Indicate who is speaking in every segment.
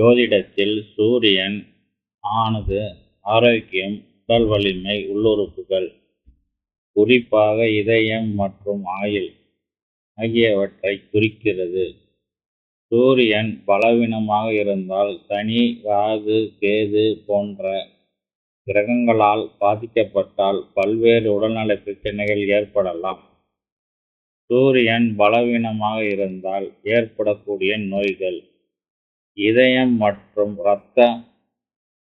Speaker 1: ஜோதிடத்தில் சூரியன் ஆனது ஆரோக்கியம், உடல் வலிமை, உள்ளுறுப்புகள், குறிப்பாக இதயம் மற்றும் ஆயுள் ஆகியவற்றைக் குறிக்கிறது. சூரியன் பலவீனமாக இருந்தால் சனி, ராகு, கேது போன்ற கிரகங்களால் பாதிக்கப்பட்டால் பல்வேறு உடல்நல பிரச்சனைகள் ஏற்படலாம். சூரியன் பலவீனமாக இருந்தால் ஏற்படக்கூடிய நோய்கள் இதயம் மற்றும் இரத்த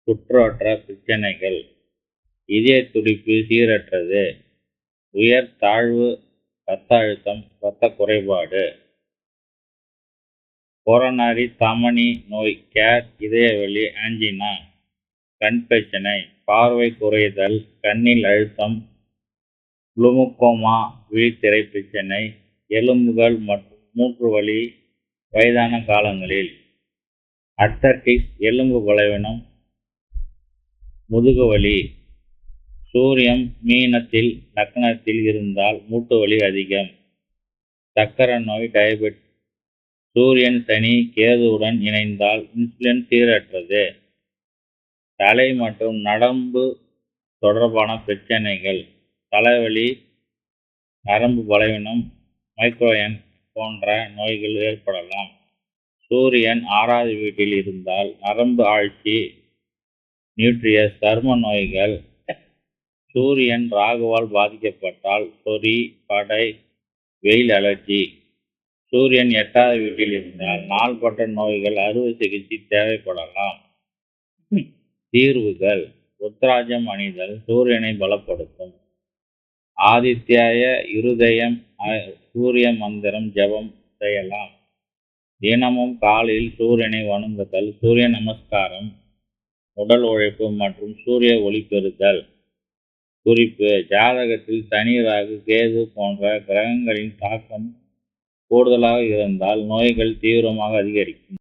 Speaker 1: சுற்றோற்ற பிரச்சனைகள். இதய துடிப்பு சீரற்றது, உயர் தாழ்வு இரத்த அழுத்தம், இரத்த குறைபாடு, கொரோனாரி தமனி நோய், கேட், இதயவெளி ஆஞ்சினா, கண் பிரச்சனை பார்வை குறைதல், கண்ணில் அழுத்தம், குளுமுக்கோமா விழித்திரை பிரச்சனை எலும்புகள் மற்றும் மூன்று வலி வயதான காலங்களில், அட்டர்டிஸ் எலும்பு பலவீனம், முதுகுவலி. சூரியன் மீனத்தில் லக்னத்தில் இருந்தால் மூட்டு வலி அதிகம். சக்கர நோய் டயபெட் சூரியன் சனி, கேதுவுடன் இணைந்தால் இன்சுலின் சீரற்றது. தலை மற்றும் நடம்பு தொடர்பான பிரச்சனைகள் தலைவலி, நரம்பு பலவீனம், மைக்ரோயன் போன்ற நோய்கள் ஏற்படலாம். சூரியன் ஆறாவது வீட்டில் இருந்தால் நரம்பு ஆழ்ச்சி நியூரிட்டிஸ், சர்ம நோய்கள். சூரியன் ராகுவால் பாதிக்கப்பட்டால் சொறி, படை, வெயில் அழற்சி. சூரியன் எட்டாவது வீட்டில் இருந்தால் நாள்பட்ட நோய்கள் அறுவை சிகிச்சை தேவைப்படலாம். தீர்வுகள் ருத்ராஜம் அணிதல் சூரியனை பலப்படுத்தும். ஆதித்யாய இருதயம் சூரிய மந்திரம் ஜபம் செய்யலாம். தினமும் காலையில் சூரியனை வணங்குதல், சூரிய நமஸ்காரம், உடல் உழைப்பு மற்றும் சூரிய ஒளி பெறுதல். குறிப்பு ஜாதகத்தில் சனி, ராகு, கேது போன்ற கிரகங்களின் தாக்கம் கூடுதலாக இருந்தால் நோய்கள் தீவிரமாக அதிகரிக்கும்.